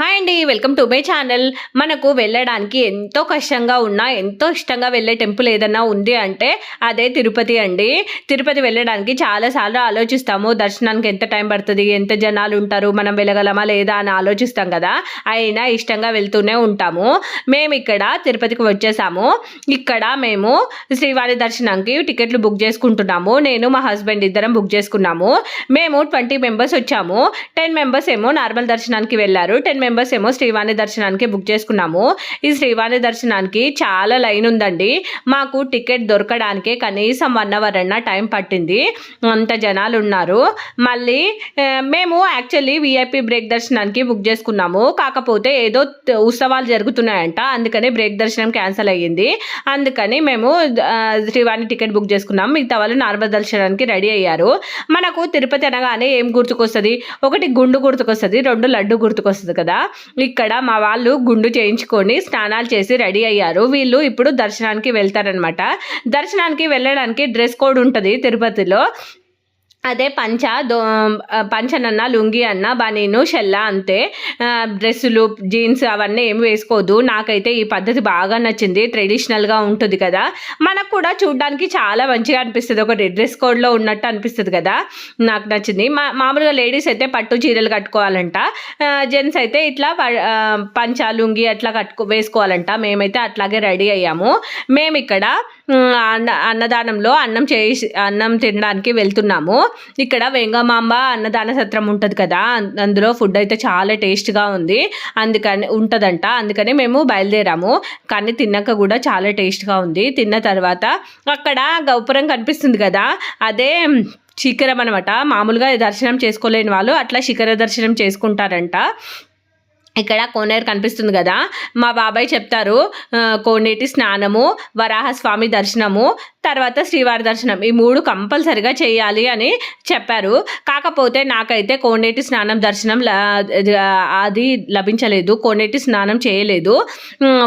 Hi అండి welcome to my channel మనకు వెళ్ళడానికి ఎంతో కష్టంగా ఉన్నా ఎంతో ఇష్టంగా వెళ్ళే టెంపుల్ ఏదన్నా ఉంది అంటే అదే తిరుపతి అండి. తిరుపతి వెళ్ళడానికి చాలాసార్లు ఆలోచిస్తాము దర్శనానికి ఎంత టైం పడుతుంది ఎంత జనాలు ఉంటారు మనం వెళ్ళగలమా లేదా అని ఆలోచిస్తాం కదా. అయినా ఇష్టంగా వెళ్తూనే ఉంటాము. మేము ఇక్కడ తిరుపతికి వచ్చేసాము. ఇక్కడ మేము శ్రీవారి దర్శనానికి టికెట్లు బుక్ చేసుకుంటున్నాము. నేను మా హస్బెండ్ ఇద్దరం బుక్ చేసుకున్నాము. మేము ట్వంటీ మెంబర్స్ వచ్చాము. టెన్ మెంబర్స్ ఏమో నార్మల్ దర్శనానికి వెళ్ళారు. టెన్ మెంబర్స్ ఏమో శ్రీవాణి దర్శనానికి బుక్ చేసుకున్నాము. ఈ శ్రీవాణి దర్శనానికి చాలా లైన్ ఉందండి. మాకు టికెట్ దొరకడానికి కనీసం వన్ అవర్ అన్న టైం పట్టింది. అంత జనాలు ఉన్నారు. మళ్ళీ మేము యాక్చువల్లీ విఐపి బ్రేక్ దర్శనానికి బుక్ చేసుకున్నాము. కాకపోతే ఏదో ఉత్సవాలు జరుగుతున్నాయంట. అందుకని బ్రేక్ దర్శనం క్యాన్సిల్ అయ్యింది. అందుకని మేము శ్రీవాణి టికెట్ బుక్ చేసుకున్నాము మిగతా వాళ్ళు నార్మల్ దర్శనానికి రెడీ అయ్యారు. మనకు తిరుపతి అనగానే ఏం గుర్తుకొస్తుంది? ఒకటి గుండు గుర్తుకొస్తుంది రెండు లడ్డు గుర్తుకొస్తుంది కదా. ఇక్కడ మా వాళ్ళు గుండు చేయించుకొని స్నానాలు చేసి రెడీ అయ్యారు. వీళ్ళు ఇప్పుడు దర్శనానికి వెళ్తారనమాట దర్శనానికి వెళ్ళడానికి డ్రెస్ కోడ్ ఉంటుంది తిరుపతిలో. అదే పంచ దో పంచనన్న లుంగి అన్న బనీను షెల్లా అంతే. డ్రెస్సులు జీన్స్ అవన్నీ ఏమి వేసుకోదు. నాకైతే ఈ పద్ధతి బాగా నచ్చింది. ట్రెడిషనల్గా ఉంటుంది కదా. మనకు కూడా చూడడానికి చాలా మంచిగా అనిపిస్తుంది. ఒక డ్రెస్ కోడ్లో ఉన్నట్టు అనిపిస్తుంది కదా. నాకు నచ్చింది. మా మామూలుగా లేడీస్ అయితే పట్టు చీరలు కట్టుకోవాలంట. జెంట్స్ అయితే ఇట్లా ప- పంచ లుంగి అట్లా కట్టుకో వేసుకోవాలంట. మేమైతే అట్లాగే రెడీ అయ్యాము. మేము ఇక్కడ అన్న అన్నదానంలో అన్నం చేసి అన్నం తినడానికి వెళ్తున్నాము. ఇక్కడ వెంగమాంబ అన్నదాన సత్రం ఉంటుంది కదా అందులో ఫుడ్ అయితే చాలా టేస్ట్గా ఉంది. అందుకని ఉంటుందంట. అందుకని మేము బయలుదేరాము. కానీ తిన్నాక కూడా చాలా టేస్ట్గా ఉంది. తిన్న తర్వాత అక్కడ గోపురం కనిపిస్తుంది కదా అదే శిఖరం అనమాట మామూలుగా దర్శనం చేసుకోలేని వాళ్ళు అట్లా శిఖర దర్శనం చేసుకుంటారంట. ఇక్కడ కోనేరు కనిపిస్తుంది కదా. మా బాబాయ్ చెప్తారు కోనేటి స్నానము వరాహస్వామి దర్శనము తర్వాత శ్రీవారి దర్శనం. ఈ మూడు కంపల్సరిగా చేయాలి అని చెప్పారు. కాకపోతే నాకైతే కోనేటి స్నానం దర్శనం అది లభించలేదు. కోనేటి స్నానం చేయలేదు.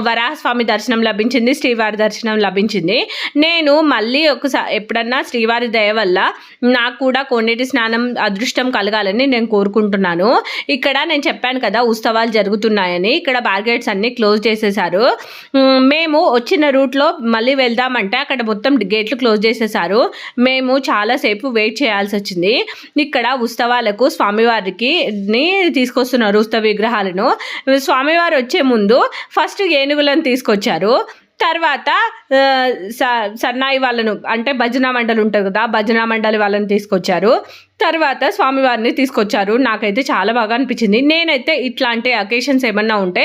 వరాహస్వామి దర్శనం లభించింది శ్రీవారి దర్శనం లభించింది. నేను మళ్ళీ ఒకసారి ఎప్పుడన్నా శ్రీవారి దయ వల్ల నాకు కూడా కోనేటి స్నానం అదృష్టం కలగాలని నేను కోరుకుంటున్నాను. ఇక్కడ నేను చెప్పాను కదా ఉత్సవాలు జరుగుతున్నాయని ఇక్కడ బార్గెట్స్ అన్ని క్లోజ్ చేసేసారు. మేము వచ్చిన రూట్లో మళ్ళీ వెళ్దామంటే అక్కడ మొత్తం గేట్లు క్లోజ్ చేసేసారు. మేము చాలాసేపు వెయిట్ చేయాల్సి వచ్చింది. ఇక్కడ ఉత్సవాలకు స్వామివారికి తీసుకొస్తున్నారు ఉత్సవ విగ్రహాలను. స్వామివారు వచ్చే ముందు ఫస్ట్ ఏనుగులను తీసుకొచ్చారు. తర్వాత స- సన్నాయి వాళ్ళను అంటే భజన మండలి ఉంటుంది కదా భజన మండలి వాళ్ళని తీసుకొచ్చారు. తర్వాత స్వామివారిని తీసుకొచ్చారు. నాకైతే చాలా బాగా అనిపించింది. నేనైతే ఇట్లాంటి అకేషన్స్ ఏమన్నా ఉంటే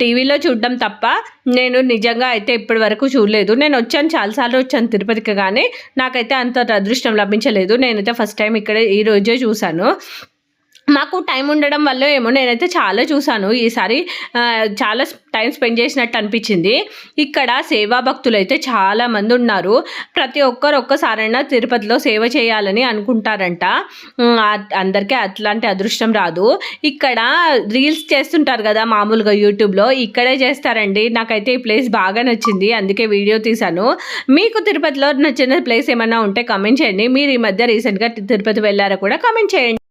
టీవీలో చూడడం తప్ప నేను నిజంగా అయితే ఇప్పటి వరకు చూడలేదు. నేను వచ్చాను చాలాసార్లు వచ్చాను తిరుపతికి కానీ నాకైతే అంత అదృష్టం లభించలేదు. నేనైతే ఫస్ట్ టైం ఇక్కడ ఈ రోజే చూశాను. మాకు టైం ఉండడం వల్ల ఏమో నేనైతే చాలా చూశాను. ఈసారి చాలా టైం స్పెండ్ చేసినట్టు అనిపించింది. ఇక్కడ సేవా భక్తులు అయితే చాలా మంది ఉన్నారు. ప్రతి ఒక్కరు ఒక్కసారైనా తిరుపతిలో సేవ చేయాలని అనుకుంటారంట. అందరికీ అట్లాంటి అదృష్టం రాదు. ఇక్కడ రీల్స్ చేస్తుంటారు కదా మామూలుగా యూట్యూబ్లో. ఇక్కడే చేస్తారండి. నాకైతే ఈ ప్లేస్ బాగా నచ్చింది. అందుకే వీడియో తీశాను. మీకు తిరుపతిలో నచ్చిన ప్లేస్ ఏమైనా ఉంటే కమెంట్ చేయండి. మీరు ఈ మధ్య రీసెంట్గా తిరుపతి వెళ్ళారా కూడా కమెంట్ చేయండి.